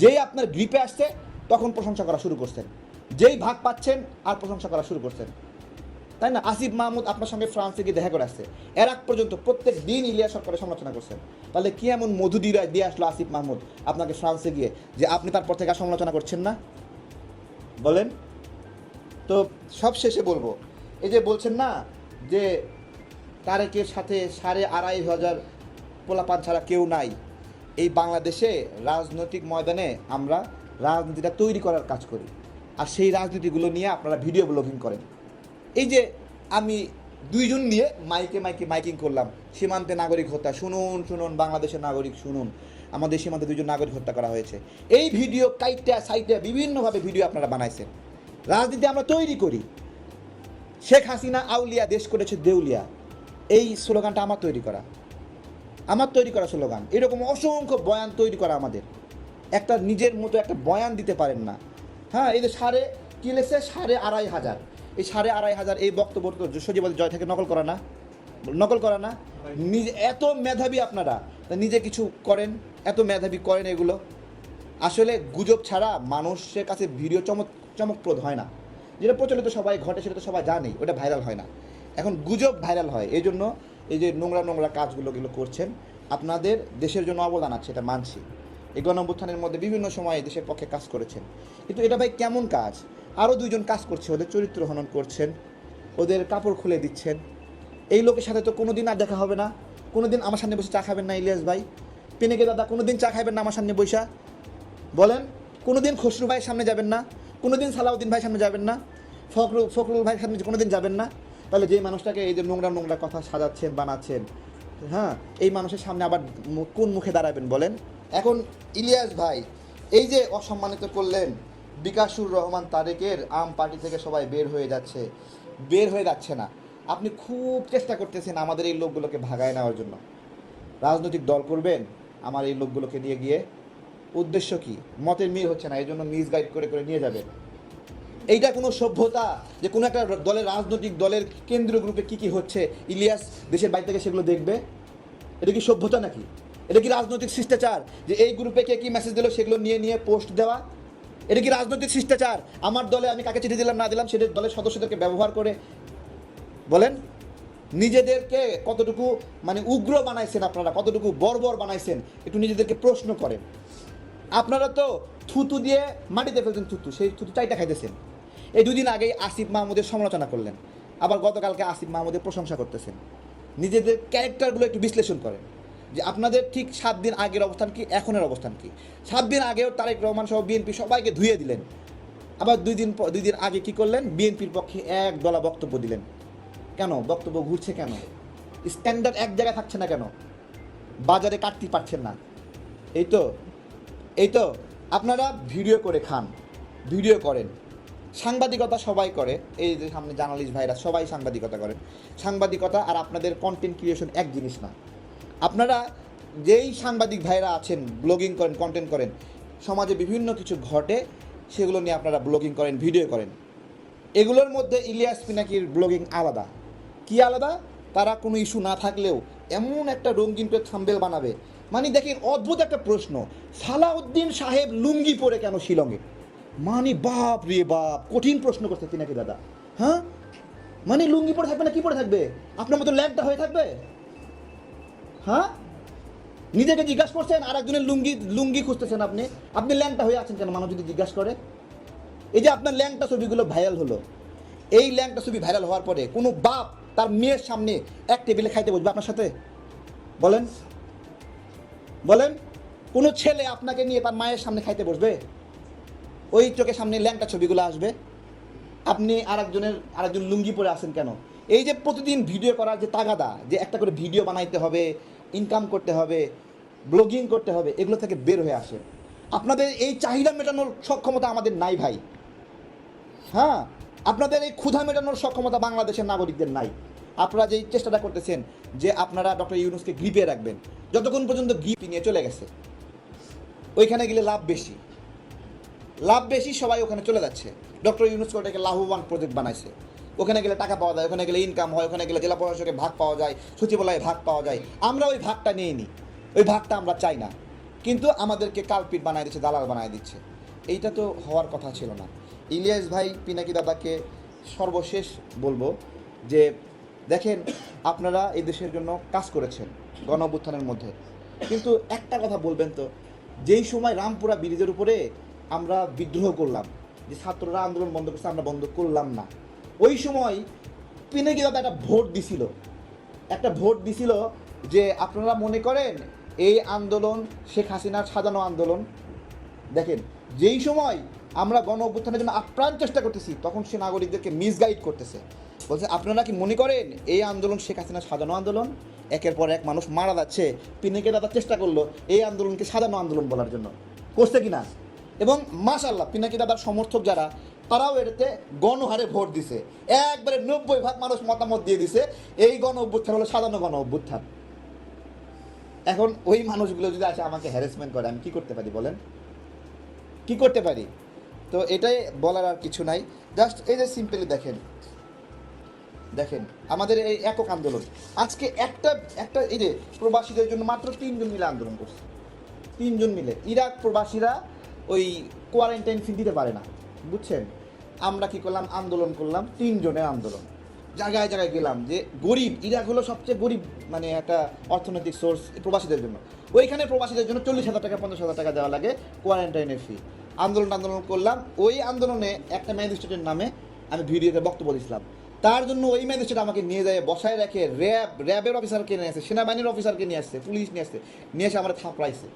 যেই আপনার গ্রিপে আসছে, তখন প্রশংসা করা শুরু করছেন। যেই ভাগ পাচ্ছেন, আর প্রশংসা করা শুরু করছেন। তাই না? আসিফ মাহমুদ আপনার সঙ্গে ফ্রান্সে গিয়ে দেখা করে আসছে। এর আগ পর্যন্ত প্রত্যেক দিন ইলিয়া সরকারের সমালোচনা করছেন। তাহলে কি এমন মধু দিয়ে দিয়ে আসলো আসিফ মাহমুদ আপনাকে ফ্রান্সে গিয়ে, যে আপনি তারপর থেকে সমালোচনা করছেন না? বলেন। তো সব শেষে বলব, এই যে বলছেন না, যে তারেকের সাথে সাড়ে আড়াই হাজার পোলাপান ছাড়া কেউ নাই। এই বাংলাদেশে রাজনৈতিক ময়দানে আমরা রাজনীতিটা তৈরি করার কাজ করি। আর সেই রাজনীতিগুলো নিয়ে আপনারা ভিডিও ব্লগিং করেন। এই যে আমি দুইজন নিয়ে মাইকে মাইকে মাইকিং করলাম। সীমান্তে নাগরিক হত্যা, শুনুন শুনুন, বাংলাদেশের নাগরিক শুনুন। আমাদের সীমান্তে দুইজন নাগরিক হত্যা করা হয়েছে। এই ভিডিও কাইটা, সাইটে বিভিন্নভাবে ভিডিও আপনারা বানাইছেন। রাজনীতি আমরা তৈরি করি। শেখ হাসিনা আউলিয়া দেশ করেছে দেউলিয়া। এই স্লোগানটা আমার তৈরি করা। আমার তৈরি করা স্লোগান। এরকম অসংখ্য বয়ান তৈরি করা আমাদের। একটা নিজের মতো একটা বয়ান দিতে পারেন না। হ্যাঁ এই যে সাড়ে কি লেগেছে সাড়ে আড়াই হাজার। এই সাড়ে আড়াই হাজার এই বক্তব্য তো সজীবাদ জয় থেকে নকল করা না। নকল করা না। নিজে এত মেধাবী আপনারা নিজে কিছু করেন? এত মেধাবী করেন এগুলো? আসলে গুজব ছাড়া মানুষের কাছে ভিডিও চমক চমকপ্রদ হয় না। যেটা প্রচলিত সবাই ঘটে, সেটা তো সবাই জানে ওটা ভাইরাল হয় না। এখন গুজব ভাইরাল হয়। এই জন্য এই যে নোংরা নোংরা কাজগুলো করছেন, আপনাদের দেশের জন্য অবদান আছে, এটা মানছি। এই গণঅভ্যুত্থানের মধ্যে বিভিন্ন সময় দেশের পক্ষে কাজ করেছেন। কিন্তু এটা ভাই কেমন কাজ? আরও দুইজন কাজ করছে, ওদের চরিত্র হনন করছেন, ওদের কাপড় খুলে দিচ্ছেন। এই লোকের সাথে তো কোনো দিন আর দেখা হবে না। কোনো দিন আমার সামনে বসে চা খাবেন না ইলিয়াস ভাই। পেনেকে দাদা কোনো দিন চা খাবেন না আমার সামনে বৈশা। বলেন, কোনোদিন খসরু ভাইয়ের সামনে যাবেন না, কোনোদিন সালাউদ্দিন ভাইয়ের সামনে যাবেন না, ফখরুল ফখরুল ভাইয়ের সামনে কোনোদিন যাবেন না। তাহলে যেই মানুষটাকে এই যে নোংরা নোংরা কথা সাজাচ্ছেন, বানাচ্ছেন হ্যাঁ এই মানুষের সামনে আবার কোন মুখে দাঁড়াবেন বলেন? এখন ইলিয়াস ভাই, এই যে অসম্মানিত করলেন বিকাশুর রহমান তারেকের আম পার্টি থেকে সবাই বের হয়ে যাচ্ছে, বের হয়ে যাচ্ছে না। আপনি খুব চেষ্টা করতেছেন আমাদের এই লোকগুলোকে ভাগায় নেওয়ার জন্য। রাজনৈতিক দল করবেন আমার এই লোকগুলোকে নিয়ে গিয়ে। উদ্দেশ্য কি? মতের মিল হচ্ছে না এই জন্য মিস গাইড করে করে নিয়ে যাবেন। এইটা কোনো সভ্যতা যে কোনো একটা দলের রাজনৈতিক দলের কেন্দ্রীয় গ্রুপে কি কি হচ্ছে? ইলিয়াস দেশের বাইরে থেকে সেগুলো দেখবে। এটা কি সভ্যতা নাকি? এটা কি রাজনৈতিক শিষ্টাচার? যে এই গ্রুপে কে কি মেসেজ দিল সেগুলো নিয়ে নিয়ে পোস্ট দেওয়া? এটা কি রাজনৈতিক শিষ্টাচার? আমার দলে আমি কাকে চিঠি দিলাম, না দিলাম, সেটা দলের সদস্যদেরকে ব্যবহার করে বলেন। নিজেদেরকে কতটুকু মানে উগ্র বানাইছেন আপনারা, কতটুকু বর্বর বানাইছেন, একটু নিজেদেরকে প্রশ্ন করেন। আপনারা তো থুতু দিয়ে মাটিতে ফেলছেন থুতু, সেই থুতু চাইটা খাইতেছেন। এই দুদিন আগেই আসিফ মাহমুদের সমালোচনা করলেন। আবার গতকালকে আসিফ মাহমুদের প্রশংসা করতেছেন। নিজেদের ক্যারেক্টারগুলো একটু বিশ্লেষণ করেন। যে আপনাদের ঠিক সাত দিন আগের অবস্থান কি, এখনের অবস্থান কি? সাত দিন আগেও তারেক রহমান সহ বিএনপি সবাইকে ধুয়ে দিলেন। আবার দুই দিন দুই দিন আগে কি করলেন? বিএনপির পক্ষে এক দলা বক্তব্য দিলেন। কেন? বক্তব্য ঘুরছে কেন? স্ট্যান্ডার্ড এক জায়গায় থাকছে না কেন? বাজারে কাটতে পারছেন না। এই তো এই তো, আপনারা ভিডিও করে খান, ভিডিও করেন। সাংবাদিকতা সবাই করে, এই যে সামনে জার্নালিস্ট ভাইরা সবাই সাংবাদিকতা করে। সাংবাদিকতা আর আপনাদের কন্টেন্ট ক্রিয়েশন এক জিনিস না। আপনারা যেই সাংবাদিক ভাইরা আছেন ব্লগিং করেন কন্টেন্ট করেন, সমাজে বিভিন্ন কিছু ঘটে, সেগুলো নিয়ে আপনারা ব্লগিং করেন ভিডিও করেন। এগুলোর মধ্যে ইলিয়াস পিনাকির ব্লগিং আলাদা। কি আলাদা? তারা কোনো ইস্যু না থাকলেও এমন একটা রঙিন থাম্বেল বানাবে। মানে দেখেন অদ্ভুত একটা প্রশ্ন, সালাউদ্দিন সাহেব লুঙ্গি পরে কেন শিলংয়ে? মানে বাপ রে বাপ, কঠিন প্রশ্ন করছে পিনাকি দাদা। হ্যাঁ? মানে লুঙ্গি পরে থাকবে না কি পরে থাকবে? আপনার মতো ল্যাংটা হয়ে থাকবে? হ্যাঁ? নিজেকে জিজ্ঞাসা করছেন আর একজনের লুঙ্গি লুঙ্গি খুঁজতেছেন আপনি। আপনি ল্যাংটা হয়ে আছেন কেন? মানুষ যদি জিজ্ঞাসা করে। এই যে আপনার ল্যাংটা ছবিগুলো ভাইরাল হলো, এই ল্যাংটা ছবি ভাইরাল হওয়ার পরে কোনো বাপ তার মেয়ের সামনে এক টেবিলে খাইতে বসবে আপনার সাথে? বলেন। বলেন, কোনো ছেলে আপনাকে নিয়ে তার মায়ের সামনে খাইতে বসবে? ওই চোখের সামনে ল্যাংটা ছবিগুলো আসবে। আপনি আরেকজনের, আরেকজন লুঙ্গি পরে আসেন কেন? এই যে প্রতিদিন ভিডিও করার যে তাগাদা, যে একটা করে ভিডিও বানাইতে হবে ইনকাম করতে হবে ব্লগিং করতে হবে, এগুলো থেকে বের হয়ে আসে। আপনাদের এই চাহিদা মেটানোর সক্ষমতা আমাদের নাই ভাই। হ্যাঁ? আপনাদের এই ক্ষুধা মেটানোর সক্ষমতা বাংলাদেশের নাগরিকদের নাই। আপনারা যেই চেষ্টাটা করতেছেন যে আপনারা ডক্টর ইউনুসকে গ্রিপে রাখবেন, যতক্ষণ পর্যন্ত গ্রিপ নিয়ে চলে গেছে, ওইখানে গেলে লাভ বেশি। লাভ বেশি, সবাই ওখানে চলে যাচ্ছে। ডক্টর ইউনুস লাভবান প্রজেক্ট বানাইছে। ওখানে গেলে টাকা পাওয়া যায়, ওখানে গেলে ইনকাম হয়, ওখানে গেলে জেলা প্রশাসকের ভাগ পাওয়া যায়, সচিবালয়ে ভাগ পাওয়া যায়। আমরা ওই ভাগটা নিয়ে নিই ওই ভাগটা আমরা চাই না। কিন্তু আমাদেরকে কালপিট বানায় দিচ্ছে, দালাল বানায় দিচ্ছে। এইটা তো হওয়ার কথা ছিল না। ইলিয়াস ভাই, পিনাকি দাদাকে সর্বশেষ বলব যে, দেখেন, আপনারা এই দেশের জন্য কাজ করেছেন গণ মধ্যে। কিন্তু একটা কথা বলবেন তো, যেই সময় রামপুরা ব্রিজের উপরে আমরা বিদ্রোহ করলাম, যে ছাত্ররা আন্দোলন বন্ধ করছে, আমরা বন্ধ করলাম না। ওই সময় পিনাকি দাদা একটা ভোট দিছিল। একটা ভোট দিছিল যে, আপনারা মনে করেন এই আন্দোলন শেখ হাসিনার সাজানো আন্দোলন? দেখেন, যেই সময় আমরা গণ অভ্যুত্থানের জন্য আপ্রাণ চেষ্টা করতেছি, তখন সে নাগরিকদেরকে মিসগাইড করতেছে। বলছে, আপনারা কি মনে করেন এই আন্দোলন শেখ হাসিনার সাজানো আন্দোলন? একের পর এক মানুষ মারা যাচ্ছে পিনেকে দাদা চেষ্টা করল এই আন্দোলনকে সাজানো আন্দোলন বলার জন্য। করছে কিনা এবং মাশাল্লাহ পিনাকি দাদার সমর্থক যারা, তারাও এটাতে গণহারে ভোট দিছে। একবারে নব্বই ভাগ মানুষ মতামত দিয়ে দিছে, এই গণ অভ্যুত্থান হলো সাধারণ গণ অভ্যুত্থান। এখন ওই মানুষগুলো যদি আসে আমাকে হ্যারাসমেন্ট করে, আমি কি করতে পারি বলেন? কি করতে পারি? তো এটাই বলার আর কিছু নাই। জাস্ট এই যে সিম্পলি দেখেন। দেখেন, আমাদের এই একক আন্দোলন। আজকে একটা একটা এই যে প্রবাসীদের জন্য মাত্র তিনজন মিলে আন্দোলন করছে। তিনজন মিলে। ইরাক প্রবাসীরা ওই কোয়ারেন্টাইন ফি দিতে পারে না, বুঝছেন? আমরা কি করলাম? আন্দোলন করলাম, তিনজনের আন্দোলন। জায়গায় জায়গায় গেলাম যে গরিব, ইরাক হলো সবচেয়ে গরিব মানে একটা অর্থনৈতিক সোর্স প্রবাসীদের জন্য। ওইখানে প্রবাসীদের জন্য চল্লিশ হাজার টাকা, পঞ্চাশ হাজার টাকা দেওয়া লাগে কোয়ারেন্টাইনের ফি আন্দোলন আন্দোলন করলাম, ওই আন্দোলনে একটা ম্যাজিস্ট্রেটের নামে আমি ভিডিওতে বক্তব্য দিয়েছিলাম তার জন্য ওই ম্যাজিস্ট্রেট আমাকে নিয়ে যায়, বসায় রেখে র্যাব র্যাবের অফিসারকে নিয়ে আসছে সেনাবাহিনীর অফিসারকে নিয়ে আসছে, পুলিশ নিয়ে আসছে, নিয়ে এসে আমরা থাপড়াইছে।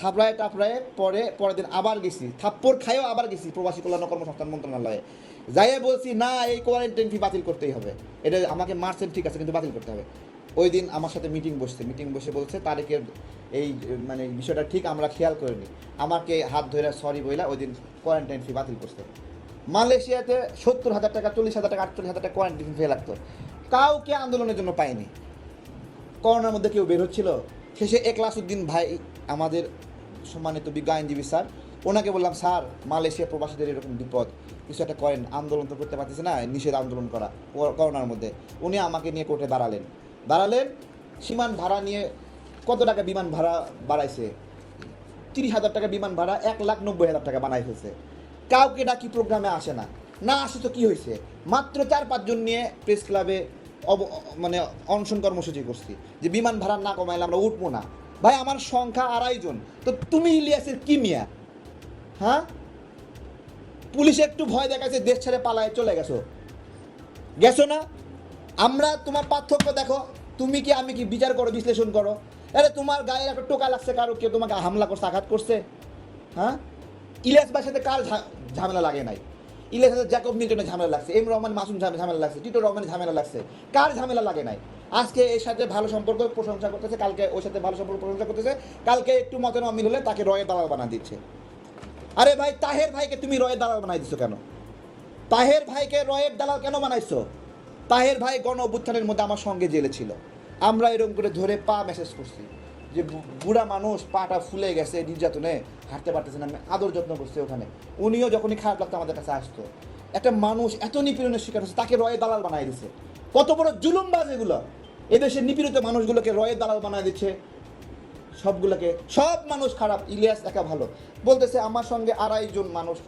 থাপড়ায় টাপড়ায় পরে, পরের দিন আবার গেছি। থাপ্পড় খাইও আবার গেছি প্রবাসী কল্যাণ কর্মসংস্থান মন্ত্রণালয়ে। যাইয়ে বলছি, না, এই কোয়ারেন্টাইন ফি বাতিল করতেই হবে। এটা আমাকে মারছেন ঠিক আছে, কিন্তু বাতিল করতে হবে। ওই দিন আমার সাথে মিটিং বসছে। মিটিং বসে বলছে তারিখের এই মানে বিষয়টা ঠিক, আমরা খেয়াল করিনি আমাকে হাত ধরে সরি বইলা, ওই দিন কোয়ারেন্টাইন ফি বাতিল করতে মালয়েশিয়াতে সত্তর হাজার টাকা, চল্লিশ হাজার টাকা, আটচল্লিশ হাজার টাকা কোয়ারেন্টাইন ফি লাগতো। কাউকে আন্দোলনের জন্য পায়নি করোনার মধ্যে কেউ বের হচ্ছিল? শেষে একলাসউদ্দিন ভাই, আমাদের সম্মানিত বিজ্ঞ আইনজীবী স্যার, ওনাকে বললাম, স্যার, মালয়েশিয়া প্রবাসীদের এরকম বিপদ, কিছু একটা করেন, আন্দোলন তো করতে পারতেছে না, নিষেধ আন্দোলন করা, কর- করোনার মধ্যে। উনি আমাকে নিয়ে কোর্টে দাঁড়ালেন। দাঁড়ালেন সীমান ভাড়া নিয়ে কত টাকা বিমান ভাড়া বাড়াইছে? তিরিশ হাজার টাকা বিমান ভাড়া, এক লাখ নব্বই হাজার টাকা বানাই ফেলছে। কাউকে ডাকি প্রোগ্রামে আসে না। না আসে তো কী হয়েছে মাত্র চার পাঁচজন নিয়ে প্রেস ক্লাবে অব মানে অনশন কর্মসূচি করছি। যে বিমান ভাড়া না কমাইলে আমরা উঠবো না। ভাই, আমার সংখ্যা আড়াই জন। তো তুমি ইলিয়াসের কি মিয়া? হ্যাঁ? পুলিশ একটু ভয় দেখাচ্ছে দেশ ছেড়ে পালায়, চলে গেছো। গেছো না? আমরা তোমার পার্থক্য দেখো। তুমি কি, আমি কি বিচার করো, বিশ্লেষণ করো? আরে তোমার গায়ে একটা টোকা লাগছে কারও, কেউ তোমাকে হামলা করছে, আঘাত করছে? হ্যাঁ? ইলিয়াস ভাইয়ের সাথে কার ঝামেলা লাগে নাই? সাথে জ্যাকব মিল্টনের ঝামেলা লাগছে, এম রহমান মাসুম ঝামে- ঝামেলা লাগছে, টিটো রহমানের ঝামেলা লাগছে। কার ঝামেলা লাগে নাই? আজকে এর সাথে ভালো সম্পর্ক প্রশংসা করতেছে, কালকে ওর সাথে ভালো সম্পর্ক প্রশংসা করতেছে, কালকে একটু মতের অমিল হলে তাকে রয়ের দালাল বানা দিচ্ছে। আরে ভাই, তাহের ভাইকে তুমি রয়ের দালাল বানাই দিচ্ছ কেন? তাহের ভাইকে রয়ের দালাল কেন বানাইছো? তাহের ভাই গণ অভ্যুত্থানের মধ্যে আমার সঙ্গে জেলে ছিল। আমরা এরকম করে ধরে পা মেসেজ করছি। যে বুড়া মানুষ পাটা ফুলে গেছে নির্যাতনে, হাঁটতে পারতেছে না আদর যত্ন করছে ওখানে। উনিও যখনই খারাপ লাগতো আমাদের কাছে আসতো। একটা মানুষ এত নিপীড়নের শিকার হচ্ছে তাকে রয়ের দালাল বানাই দিছে। কত বড় জুলুমবাজ এগুলো। এদেশের নিপীড়িত মানুষগুলোকে রয়ের দালাল বানায় দিচ্ছে। সবগুলোকে সব মানুষ খারাপ, ইলিয়াস একা ভালো। বলতেছে, আমার সঙ্গে আড়াই জন মানুষ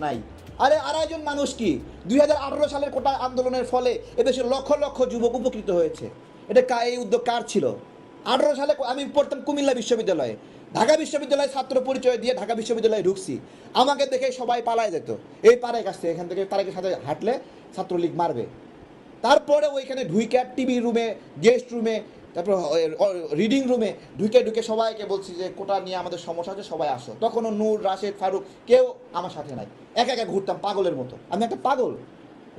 নাই। আরে, আড়াই জন মানুষ কি? দুই হাজার আঠারো সালের কোটা আন্দোলনের ফলে এদেশের লক্ষ লক্ষ যুবক উপকৃত হয়েছে। এটা এই উদ্যোগ কার ছিল? আঠারো সালে আমি পড়তাম কুমিল্লা বিশ্ববিদ্যালয়ে। ঢাকা বিশ্ববিদ্যালয়ে ছাত্র পরিচয় দিয়ে ঢাকা বিশ্ববিদ্যালয়ে ঢুকছি। আমাকে দেখে সবাই পালায় যেত। এই পাড়ায় কাছে এখান থেকে তারেকের সাথে হাঁটলে ছাত্রলীগ মারবে। তারপরে ওইখানে ঢুইকে টিভি রুমে, গেস্ট রুমে, তারপর রিডিং রুমে ঢুকে ঢুকে সবাইকে বলছি যে, কোটা নিয়ে আমাদের সমস্যা আছে সবাই আসো। তখনও নূর, রাশেদ, ফারুক কেউ আমার সাথে নাই। একা একা ঘুরতাম পাগলের মতো। আমি একটা পাগল।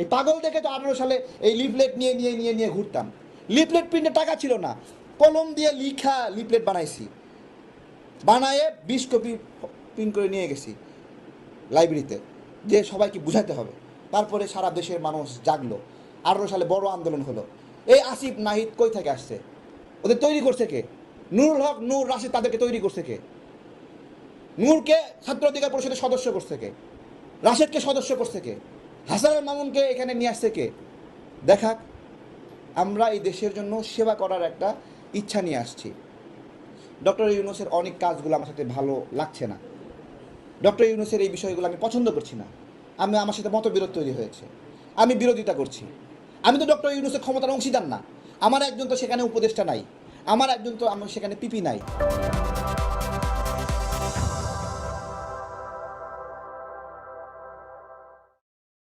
এই পাগল দেখে তো আঠারো সালে এই লিফলেট নিয়ে নিয়ে নিয়ে নিয়ে ঘুরতাম। লিফলেট প্রিন্টে টাকা ছিল না। কলম দিয়ে লিখা লিপলেট বানাইছি। বানায়ে বিশ কপি প্রিন্ট করে নিয়ে গেছি লাইব্রেরিতে, যে সবাইকে বুঝাতে হবে। তারপরে সারা দেশের মানুষ জাগলো। আঠারো সালে বড় আন্দোলন হলো। এই আসিফ, নাহিদ কই থেকে আসছে? ওদের তৈরি করছে কে? নুরুল হক, নূর রাশিদ তাদেরকে তৈরি করছে কে? নূরকে ছাত্র অধিকার পরিষদের সদস্য করছে কে? রাশেদকে সদস্য করছে কে? হাসান মামুনকে এখানে নিয়ে আসছে কে? দেখাক, আমরা এই দেশের জন্য সেবা করার একটা ইচ্ছা নিয়ে আসছি। ডক্টর ইউনুসের অনেক কাজগুলো আমার সাথে ভালো লাগছে না। ডক্টর ইউনুসের এই বিষয়গুলো আমি পছন্দ করছি না। আমি আমার সাথে মতবিরোধ তৈরি হয়েছে। আমি বিরোধিতা করছি। আমি তো ডক্টর ইউনুসের ক্ষমতার অংশীদার না। আমার একজন তো সেখানে উপদেষ্টা নাই। আমার একজন তো আমার সেখানে পিপি নাই।